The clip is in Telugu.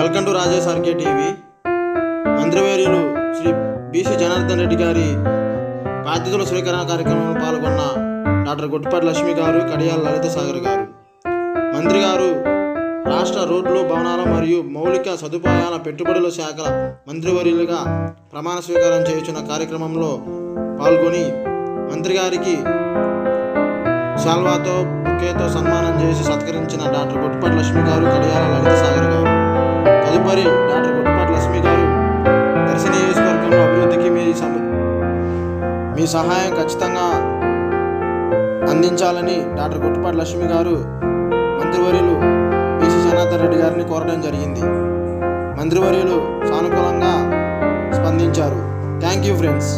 SRK TV. మంత్రివేరులు Shri BC Janardhan Reddy గారి బాధ్యతల స్వీకరణ కార్యక్రమంలో పాల్గొన్న డాక్టర్ గుట్టిపాటి లక్ష్మి గారు కడియాల లలిత సాగర్ గారు. మంత్రి గారు రాష్ట్ర రోడ్లు భవనాలు మరియు మౌలిక సదుపాయాల పెట్టుబడుల శాఖల మంత్రివర్యులుగా ప్రమాణ స్వీకారం చేయుచున్న కార్యక్రమంలో పాల్గొని మంత్రి గారికి శాల్వాతో బుకేతో సన్మానం చేసి సత్కరించిన డాక్టర్ గుట్టిపాటి లక్ష్మి గారు కడియాల లలిత సాగర్ గారు డాక్టర్ గుట్టిపాటి లక్ష్మి గారు దర్శన నియోజకవర్గంలో అభివృద్ధికి మీ మీ సహాయం ఖచ్చితంగా అందించాలని డాక్టర్ గుట్టిపాటి లక్ష్మి గారు మంత్రివర్యులు బీసీ జనార్దన్ రెడ్డి గారిని కోరడం జరిగింది. మంత్రివర్యులు సానుకూలంగా స్పందించారు. Thank you friends.